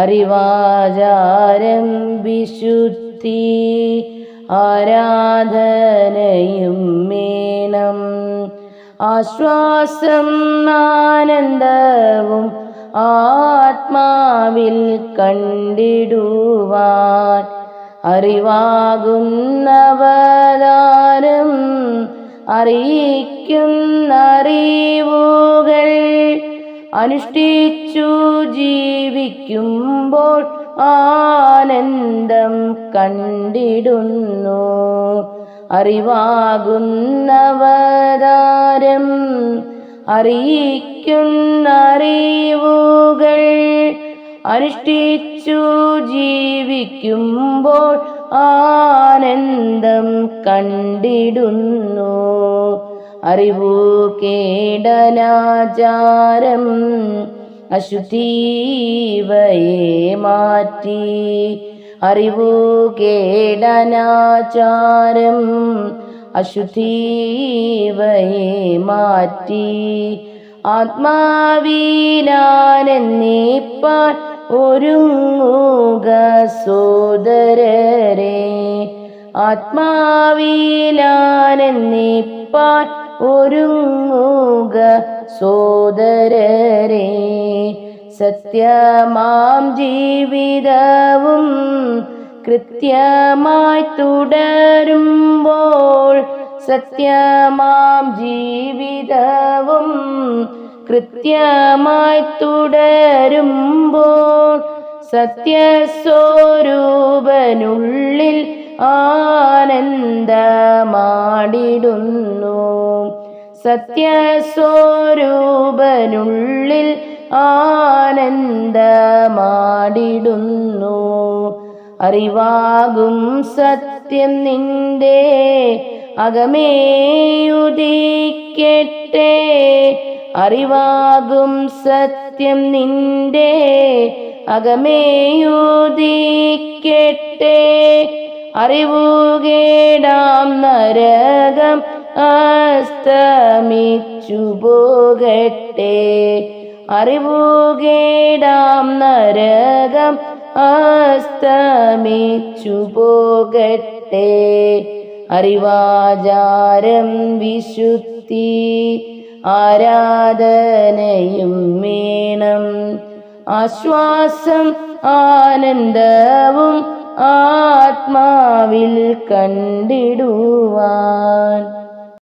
അറിവാചാരം വിശുദ്ധി ആരാധനയും മേണം ആശ്വാസം ആനന്ദവും ആത്മാവിൽ കണ്ടിടുവാൻ അറിവാകുന്നവതാരം അറിയിക്കുന്ന അനുഷ്ഠിച്ചു ജീവിക്കുമ്പോൾ ആനന്ദം കണ്ടിടുന്നു. അറിവാകുന്നവതാരം അറിയിക്കുന്ന അറിവുകൾ അനുഷ്ഠിച്ചു ജീവിക്കുമ്പോൾ ആനന്ദം കണ്ടിടുന്നു. അറിവു കേടനാചാരം അശുദ്ധീവയെ മാറ്റി. അറിവു കേടനാചാരം അശുദ്ധീവയെ മാറ്റി. ആത്മാവിനാനെന്നിപ്പാൻ ഒരുങ്ങുക സോദരരെ. ആത്മാവിലാനെന്നിപ്പാൻ ഒരുങ്ങുക സോദരരെ. സത്യമാം ജീവിതവും കൃത്യമായി തുടരുമ്പോൾ സത്യമാം ജീവിതവും കൃത്യമായി തുടരുമ്പോൾ സത്യസ്വരൂപനുള്ളിൽ ആനന്ദമാടിടുന്നു. സത്യസ്വരൂപനുള്ളിൽ ആനന്ദമാടിടുന്നു. അറിവാകും സത്യം നിന്റെ അകമേയുദിക്കട്ടെ. അറിവാകും സത്യം നിന്റെ അകമേയുദിക്കട്ടെ. അറിവുകേടാം നരകം അസ്തമിച്ചു പോകട്ടെ. അറിവുകേടാം നരകം. അസ്തമിച്ചു പോകട്ടെ. അറിവാചാരം വിശുദ്ധി. ആരാധനയും വേണം. ആശ്വാസം ആനന്ദവും ആത്മാവിൽ കണ്ടിടുവാൻ.